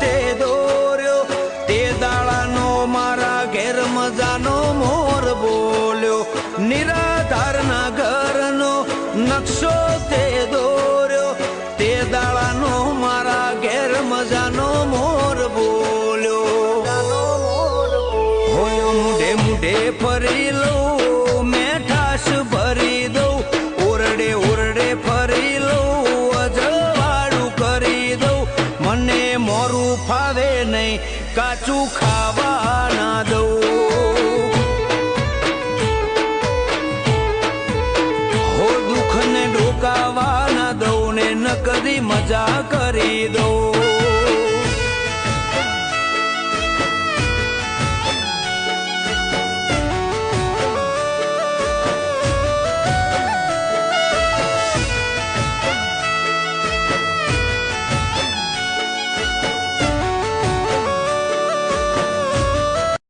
તે દોર્યો તે દાડાનો મારા ઘેર મજાનો મોર બોલ્યો. નિરાધારના ઘરનો નકશો તે દોર્યો તે દાડાનો મારા ઘેર મજાનો મોર બોલ્યો. હોય મુઢે મોરું ફાવે નહીં, કાચું ખાવા ના દઉં. હો દુઃખને ડોકાવા ના દઉં ને ન કદી મજા કરી દઉં.